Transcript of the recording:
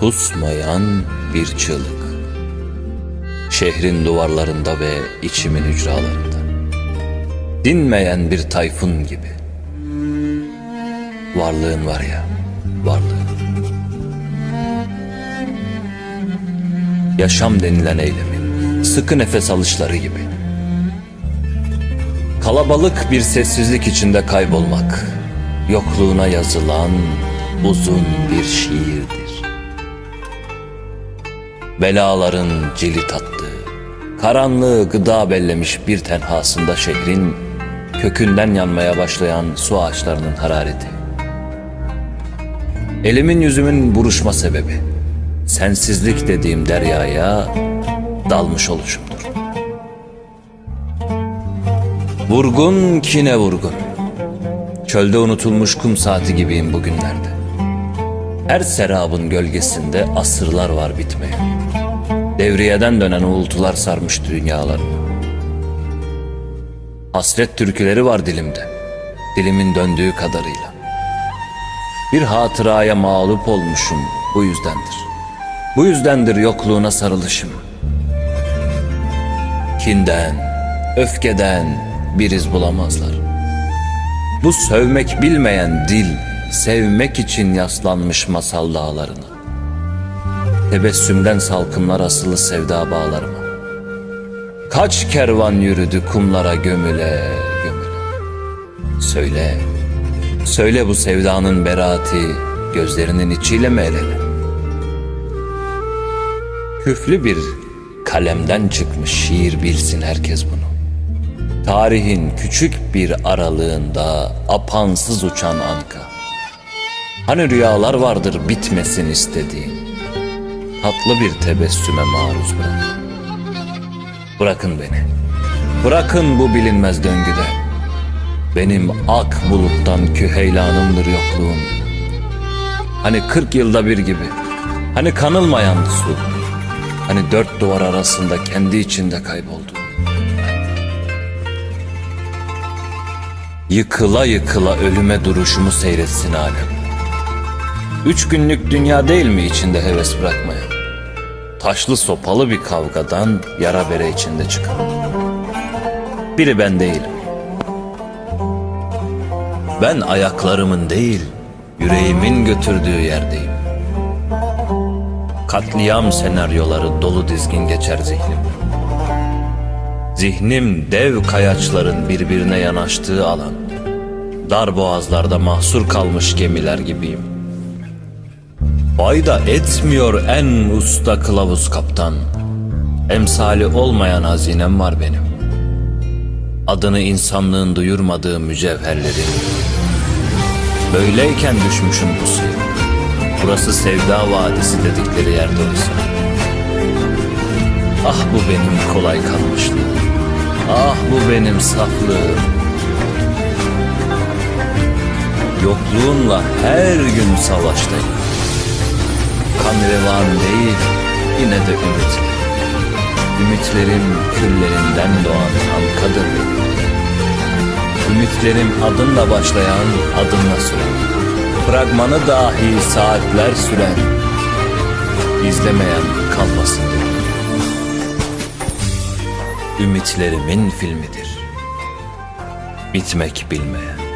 Susmayan bir çığlık. Şehrin duvarlarında ve içimin hücralarında. Dinmeyen bir tayfun gibi. Varlığın var ya, varlığın. Yaşam denilen eylemin, sıkı nefes alışları gibi. Kalabalık bir sessizlik içinde kaybolmak, yokluğuna yazılan uzun bir şiirdir. Belaların cilit attığı, karanlığı gıda bellemiş bir tenhasında şehrin, kökünden yanmaya başlayan su ağaçlarının harareti. Elimin yüzümün buruşma sebebi, sensizlik dediğim deryaya dalmış oluşumdur. Vurgun kine vurgun. Çölde unutulmuş kum saati gibiyim bugünlerde. Her serabın gölgesinde asırlar var bitmeye. Devriyeden dönen uğultular sarmış dünyalarını. Hasret türküleri var dilimde. Dilimin döndüğü kadarıyla. Bir hatıraya mağlup olmuşum bu yüzdendir. Bu yüzdendir yokluğuna sarılışım. Kinden, öfkeden bir iz bulamazlar. Bu sövmek bilmeyen dil, sevmek için yaslanmış masal dağlarına. Tebessümden salkımlar asılı sevda bağlarıma. Kaç kervan yürüdü kumlara gömüle gömüle. Söyle, söyle bu sevdanın beraati gözlerinin içiyle mi el ele? Küflü bir kalemden çıkmış şiir bilsin herkes bunu. Tarihin küçük bir aralığında apansız uçan anka. Hani rüyalar vardır bitmesin istediğin. Tatlı bir tebessüme maruz bırak. Bırakın beni. Bırakın bu bilinmez döngüde. Benim ak buluttan küheylanımdır yokluğum. Hani kırk yılda bir gibi. Hani kanılmayan su. Hani dört duvar arasında kendi içinde kayboldu. Yıkıla yıkıla ölüme duruşumu seyretsin alem. Üç günlük dünya değil mi içinde heves bırakmaya? Taşlı sopalı bir kavgadan yara bere içinde çıkan. Biri ben değilim. Ben ayaklarımın değil, yüreğimin götürdüğü yerdeyim. Katliam senaryoları dolu dizgin geçer zihnim. Zihnim dev kayaçların birbirine yanaştığı alan. Dar boğazlarda mahsur kalmış gemiler gibiyim. Fayda etmiyor en usta kılavuz kaptan. Emsali olmayan hazinem var benim. Adını insanlığın duyurmadığı mücevherlerin. Böyleyken düşmüşüm pusuya. Burası sevda vadisi dedikleri yerde olsa. Ah bu benim kolay kalmışlığım. Ah bu benim saflığım. Yokluğunla her gün savaştayım. Kan revan değil, yine de ümit. Ümitlerim küllerinden doğan halkadır. Ümitlerim adınla başlayan, adınla süren. Fragmanı dahi saatler süren. İzlemeyen kalmasın. Ümitlerimin filmidir. Bitmek bilmeyen.